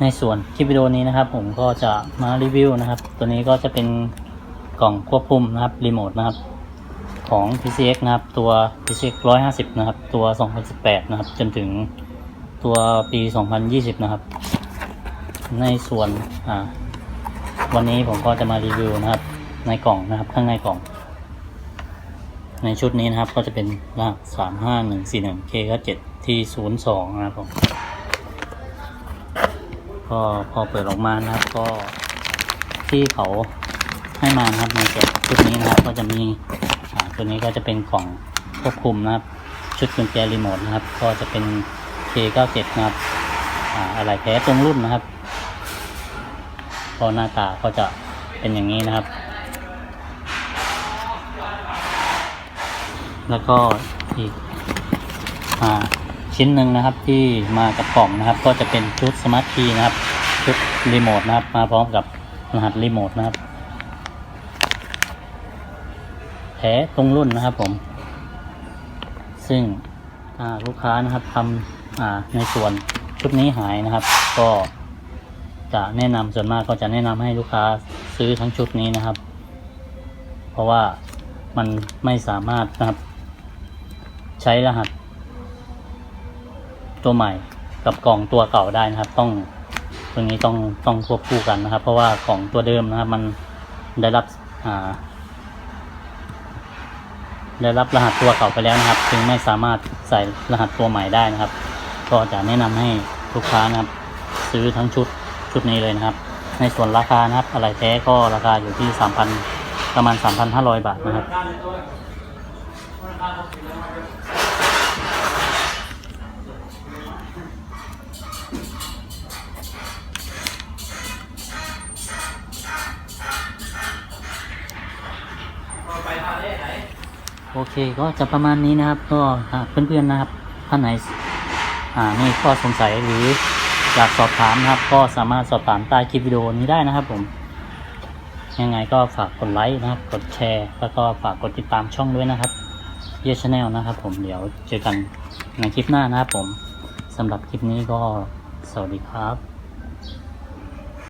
ในส่วนคลิปวิดีโอนี้นะครับ ผมก็จะมารีวิวนะครับ ตัวนี้ก็จะเป็นกล่องควบคุมนะครับรีโมทนะครับของ PCX นะครับตัว PCX 150 นะครับ ตัว 2018 นะครับ จนถึงตัวปี 2020 นะครับ ในส่วนวันนี้ผมก็จะมารีวิวนะครับ ในกล่องนะครับ ข้างในกล่อง ในชุดนี้นะครับก็จะเป็นรหัส 35141K 7ที่02 นะครับผม ก็พอเปิดออกมานะครับ ก็ที่เขาให้มานะครับในส่วนชุดนี้นะครับก็จะมีตัวนี้ก็จะเป็นกล่องควบคุมนะครับ ชุดกุญแจรีโมทนะครับ ก็จะเป็น K97 นะครับอ่าอะไรแท้ตรงรุ่นนะครับก็หน้าตาก็จะเป็นอย่างนี้นะครับ แล้วก็อีกอ่า ชิ้นหนึ่งนะครับที่มากับกล่องนะครับ ก็จะเป็นชุดสมาร์ทคีย์นะครับ ชุดรีโมทนะครับ มาพร้อมกับรหัสรีโมทนะครับแท้ตรงรุ่นนะครับผม ซึ่งลูกค้านะครับทำในส่วนชุดนี้หายนะครับ ก็จะแนะนำส่วนมากก็จะแนะนำให้ลูกค้าซื้อทั้งชุดนี้นะครับ เพราะว่ามันไม่สามารถนะครับ ใช้รหัส ตัวใหม่กับกล่องตัวเก่าได้นะครับ ต้องตรงนี้ต้องต้องควบคู่กันนะครับ เพราะว่ากล่องตัวเดิมนะครับ มันได้รับอ่าได้รับรหัสตัวเก่าไปแล้วนะครับ จึงไม่สามารถใส่รหัสตัวใหม่ได้นะครับ ก็จะแนะนำให้ลูกค้านะครับ ซื้อทั้งชุดชุดนี้เลยนะครับ ในส่วนราคานะครับอะไรแท้ก็ราคาอยู่ที่3,000ประมาณ3,500 บาทนะครับ โอเคก็จะประมาณนี้นะครับ ก็เพื่อนๆนะครับท่านไหนอ่ามีข้อสงสัยหรืออยากสอบถามนะครับ ก็สามารถสอบถามใต้คลิปวิดีโอนี้ได้นะครับผม ยังไงก็ฝากกดไลค์นะครับ กดแชร์ แล้วก็ฝากกดติดตามช่องด้วยนะครับเยชแนลนะครับ ผมเดี๋ยวเจอกันในคลิปหน้านะครับผมสำหรับคลิปนี้ก็สวัสดีครับ